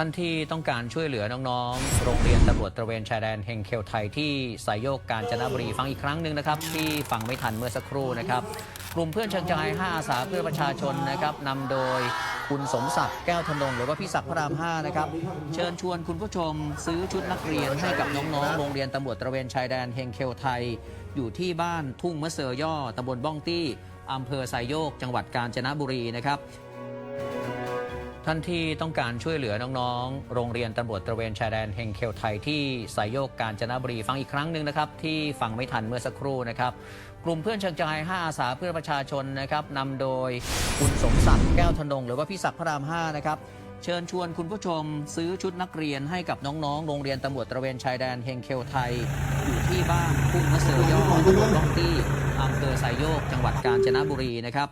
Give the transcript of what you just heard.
ท่านที่ต้องการช่วยเหลือน้องๆ โรงเรียนตำรวจตระเวนชายแดนเฮงเคลไทยที่สายโยกกาญจนบุรีฟังอีกครั้งหนึ่งนะครับ ที่ฟังไม่ทันเมื่อสักครู่นะครับ กลุ่มเพื่อนเชิงใจ5อาสาเพื่อประชาชนนะครับนำโดยคุณสมศักดิ์แก้วธนงหรือว่าพี่ศักดิ์พระราม5นะครับเชิญชวนคุณผู้ชมซื้อชุดนักเรียนให้กับน้องๆ โรงเรียนตำรวจตระเวนชายแดนเฮงเคลไทย อยู่ที่บ้านทุ่งมะเสือย่อตำบลบ้องตี้อำเภอไซโยก จังหวัดกาญจนบุรีนะครับ ท่านที่ต้องการช่วยเหลือน้องๆ โรงเรียนตำรวจตระเวนชายแดนเฮงเคลไทยที่สายโยกกาญจนบุรีฟังอีกครั้งหนึ่งนะครับที่ฟังไม่ทันเมื่อสักครู่นะครับ กลุ่มเพื่อนเชิงใจ5อาสาเพื่อประชาชนนะครับนำโดยคุณสมศักดิ์แก้วธนงหรือว่าพี่ศักดิ์พระราม5นะครับเชิญชวนคุณผู้ชมซื้อชุดนักเรียนให้กับน้องๆ โรงเรียนตำรวจตระเวนชายแดนเฮงเคลไทย อยู่ที่บ้านทุ่งมะเสือย่อตำบลล่องตี้อำเภอไซโยก จังหวัดกาญจนบุรีนะครับ